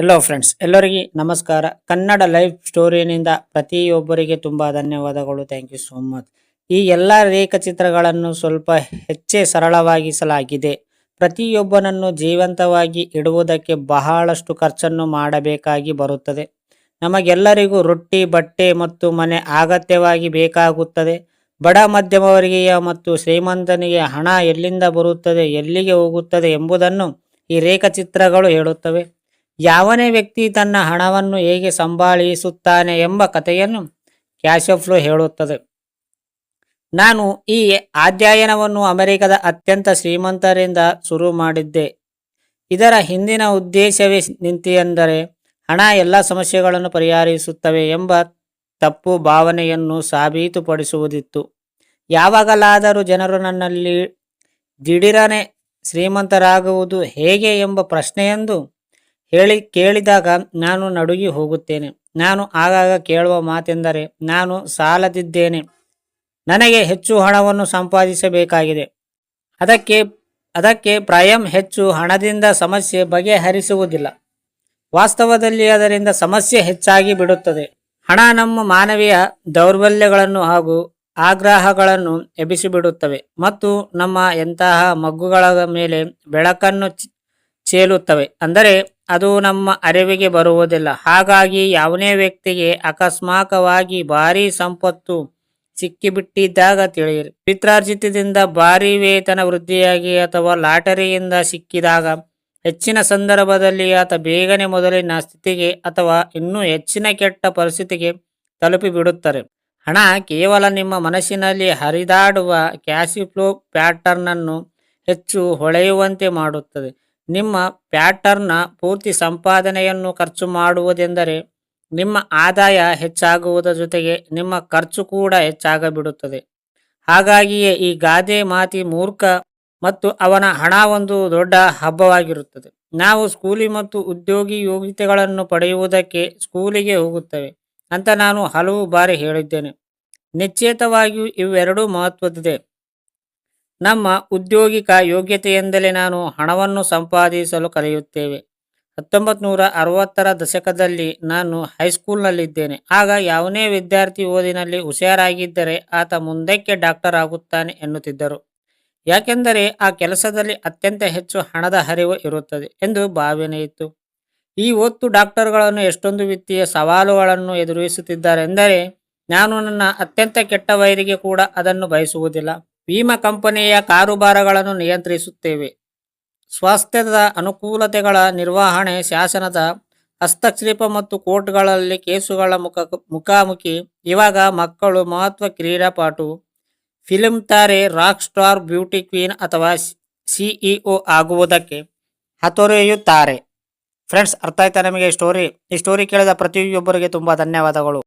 ಎಲ್ಲೋ friends ಎಲ್ಲರಿಗೆ ನಮಸ್ಕಾರ. Kannada life ಸ್ಟೋರಿನಿಂದ ಪ್ರತಿಯೊಬ್ಬರಿಗೆ ತುಂಬಾ ಧನ್ಯವಾದಗಳು. ಥ್ಯಾಂಕ್ ಯು ಸೋ ಮಚ್ ಈ ಎಲ್ಲ ರೇಖಾಚಿತ್ರಗಳನ್ನು ಸ್ವಲ್ಪ ಹೆಚ್ಚೇ ಸರಳವಾಗಿಸಲಾಗಿದೆ. ಪ್ರತಿಯೊಬ್ಬನನ್ನು ಜೀವಂತವಾಗಿ ಇಡುವುದಕ್ಕೆ ಬಹಳಷ್ಟು ಖರ್ಚನ್ನು ಮಾಡಬೇಕಾಗಿ ಬರುತ್ತದೆ. ನಮಗೆಲ್ಲರಿಗೂ ರೊಟ್ಟಿ, ಬಟ್ಟೆ ಮತ್ತು ಮನೆ ಅಗತ್ಯವಾಗಿ ಬೇಕಾಗುತ್ತದೆ. ಬಡ ಮಧ್ಯಮವರ್ಗೀಯ ಮತ್ತು ಶ್ರೀಮಂತನಿಗೆ ಹಣ ಎಲ್ಲಿಂದ ಬರುತ್ತದೆ, ಎಲ್ಲಿಗೆ ಹೋಗುತ್ತದೆ ಎಂಬುದನ್ನು ಈ ರೇಖಾಚಿತ್ರಗಳು ಹೇಳುತ್ತವೆ. ಯಾವನೇ ವ್ಯಕ್ತಿ ತನ್ನ ಹಣವನ್ನು ಹೇಗೆ ಸಂಭಾಳಿಸುತ್ತಾನೆ ಎಂಬ ಕಥೆಯನ್ನು ಕ್ಯಾಶಫ್ಲೋ ಹೇಳುತ್ತದೆ. ನಾನು ಈ ಅಧ್ಯಯನವನ್ನು ಅಮೆರಿಕದ ಅತ್ಯಂತ ಶ್ರೀಮಂತರಿಂದ ಶುರು ಮಾಡಿದ್ದೆ. ಇದರ ಹಿಂದಿನ ಉದ್ದೇಶವೇ ನಿಂತಿಯೆಂದರೆ ಹಣ ಎಲ್ಲ ಸಮಸ್ಯೆಗಳನ್ನು ಪರಿಹರಿಸುತ್ತವೆ ಎಂಬ ತಪ್ಪು ಭಾವನೆಯನ್ನು ಸಾಬೀತುಪಡಿಸುವುದಿತ್ತು. ಯಾವಾಗಲಾದರೂ ಜನರು ನನ್ನಲ್ಲಿ ದಿಢೀರನೆ ಶ್ರೀಮಂತರಾಗುವುದು ಹೇಗೆ ಎಂಬ ಪ್ರಶ್ನೆಯೆಂದು ಹೇಳಿ ಕೇಳಿದಾಗ ನಾನು ನಡುಗಿ ಹೋಗುತ್ತೇನೆ. ನಾನು ಆಗಾಗ ಕೇಳುವ ಮಾತೆಂದರೆ ನಾನು ಸಾಲದಿದ್ದೇನೆ. ನನಗೆ ಹೆಚ್ಚು ಹಣವನ್ನು ಸಂಪಾದಿಸಬೇಕಾಗಿದೆ. ಅದಕ್ಕೆ ಅದಕ್ಕೆ ಪ್ರಾಯಂ ಹೆಚ್ಚು ಹಣದಿಂದ ಸಮಸ್ಯೆ ಬಗೆಹರಿಸುವುದಿಲ್ಲ. ವಾಸ್ತವದಲ್ಲಿ ಅದರಿಂದ ಸಮಸ್ಯೆ ಹೆಚ್ಚಾಗಿ ಬಿಡುತ್ತದೆ. ಹಣ ನಮ್ಮ ಮಾನವೀಯ ದೌರ್ಬಲ್ಯಗಳನ್ನು ಹಾಗೂ ಆಗ್ರಹಗಳನ್ನು ಎಬ್ಬಿಸಿಬಿಡುತ್ತವೆ ಮತ್ತು ನಮ್ಮ ಎಂತಹ ಮಗ್ಗುಗಳ ಮೇಲೆ ಬೆಳಕನ್ನು ಚೇಲುತ್ತವೆ. ಅಂದರೆ ಅದು ನಮ್ಮ ಅರಿವಿಗೆ ಬರುವುದಿಲ್ಲ. ಹಾಗಾಗಿ ಯಾವನೇ ವ್ಯಕ್ತಿಗೆ ಅಕಸ್ಮಾಕವಾಗಿ ಭಾರಿ ಸಂಪತ್ತು ಸಿಕ್ಕಿಬಿಟ್ಟಿದ್ದಾಗ ತಿಳಿಯಿರಿ. ಪಿತ್ರಾರ್ಜಿತದಿಂದ ಭಾರಿ ವೇತನ ವೃದ್ಧಿಯಾಗಿ ಅಥವಾ ಲಾಟರಿಯಿಂದ ಸಿಕ್ಕಿದಾಗ ಹೆಚ್ಚಿನ ಸಂದರ್ಭದಲ್ಲಿ ಆತ ಬೇಗನೆ ಮೊದಲಿನ ಸ್ಥಿತಿಗೆ ಅಥವಾ ಇನ್ನೂ ಹೆಚ್ಚಿನ ಕೆಟ್ಟ ಪರಿಸ್ಥಿತಿಗೆ ತಲುಪಿಬಿಡುತ್ತಾರೆ. ಹಣ ಕೇವಲ ನಿಮ್ಮ ಮನಸ್ಸಿನಲ್ಲಿ ಹರಿದಾಡುವ ಕ್ಯಾಸಿಫ್ಲೋ ಪ್ಯಾಟರ್ನನ್ನು ಹೆಚ್ಚು ಹೊಳೆಯುವಂತೆ ಮಾಡುತ್ತದೆ. ನಿಮ್ಮ ಪ್ಯಾಟರ್ನ್ನ ಪೂರ್ತಿ ಸಂಪಾದನೆಯನ್ನು ಖರ್ಚು ಮಾಡುವುದೆಂದರೆ ನಿಮ್ಮ ಆದಾಯ ಹೆಚ್ಚಾಗುವುದರ ಜೊತೆಗೆ ನಿಮ್ಮ ಖರ್ಚು ಕೂಡ ಹೆಚ್ಚಾಗಬಿಡುತ್ತದೆ. ಹಾಗಾಗಿಯೇ ಈ ಗಾದೆ ಮಾತಿ ಮೂರ್ಖ ಮತ್ತು ಅವನ ಹಣ ಒಂದು ದೊಡ್ಡ ಹಬ್ಬವಾಗಿರುತ್ತದೆ. ನಾವು ಸ್ಕೂಲಿ ಮತ್ತು ಉದ್ಯೋಗಿ ಯೋಗ್ಯತೆಗಳನ್ನು ಪಡೆಯುವುದಕ್ಕೆ ಸ್ಕೂಲಿಗೆ ಹೋಗುತ್ತವೆ. ಅಂತ ನಾನು ಹಲವು ಬಾರಿ ಹೇಳಿದ್ದೇನೆ. ನಿಶ್ಚಿತವಾಗಿಯೂ ಇವೆರಡೂ ಮಹತ್ವದಿದೆ ನಮ್ಮ ಉದ್ಯೋಗಿಕ ಯೋಗ್ಯತೆಯಿಂದಲೇ ನಾನು ಹಣವನ್ನು ಸಂಪಾದಿಸಲು ಕಲಿಯುತ್ತೇವೆ. ಹತ್ತೊಂಬತ್ತು ನೂರ ಅರವತ್ತರ ದಶಕದಲ್ಲಿ ನಾನು ಹೈಸ್ಕೂಲ್ನಲ್ಲಿದ್ದೇನೆ. ಆಗ ಯಾವನೇ ವಿದ್ಯಾರ್ಥಿ ಓದಿನಲ್ಲಿ ಹುಷಾರಾಗಿದ್ದರೆ ಆತ ಮುಂದಕ್ಕೆ ಡಾಕ್ಟರ್ ಆಗುತ್ತಾನೆ ಎನ್ನುತ್ತಿದ್ದರು. ಯಾಕೆಂದರೆ ಆ ಕೆಲಸದಲ್ಲಿ ಅತ್ಯಂತ ಹೆಚ್ಚು ಹಣದ ಹರಿವು ಇರುತ್ತದೆ ಎಂದು ಭಾವನೆ ಇತ್ತು. ಈ ಹೊತ್ತು ಡಾಕ್ಟರ್ಗಳನ್ನು ಎಷ್ಟೊಂದು ವಿತ್ತೀಯ ಸವಾಲುಗಳನ್ನು ಎದುರಿಸುತ್ತಿದ್ದಾರೆಂದರೆ, ನಾನು ನನ್ನ ಅತ್ಯಂತ ಕೆಟ್ಟ ವೈರಿಗೆ ಕೂಡ ಅದನ್ನು ಬಯಸುವುದಿಲ್ಲ. ವಿಮಾ ಕಂಪನಿಯ ಕಾರುಬಾರಗಳನ್ನು ನಿಯಂತ್ರಿಸುತ್ತೇವೆ. ಸ್ವಾಸ್ಥ್ಯದ ಅನುಕೂಲತೆಗಳ ನಿರ್ವಹಣೆ, ಶಾಸನದ ಹಸ್ತಕ್ಷೇಪ ಮತ್ತು ಕೋರ್ಟ್ಗಳಲ್ಲಿ ಕೇಸುಗಳ ಮುಖ ಮುಖಾಮುಖಿ ಇವಾಗ ಮಕ್ಕಳು ಮಹತ್ವ ಕ್ರೀಡಾಪಾಟು ಫಿಲ್ಮ್ ತಾರೆ ರಾಕ್ ಸ್ಟಾರ್, ಬ್ಯೂಟಿ ಕ್ವೀನ್ ಅಥವಾ ಸಿಇಒ ಆಗುವುದಕ್ಕೆ ಹತೊರೆಯುತ್ತಾರೆ. ಫ್ರೆಂಡ್ಸ್, ಅರ್ಥ ಆಯ್ತಾ ನಮಗೆ ಸ್ಟೋರಿ? ಈ ಸ್ಟೋರಿ ಕೇಳಿದ ಪ್ರತಿಯೊಬ್ಬರಿಗೆ ತುಂಬ ಧನ್ಯವಾದಗಳು.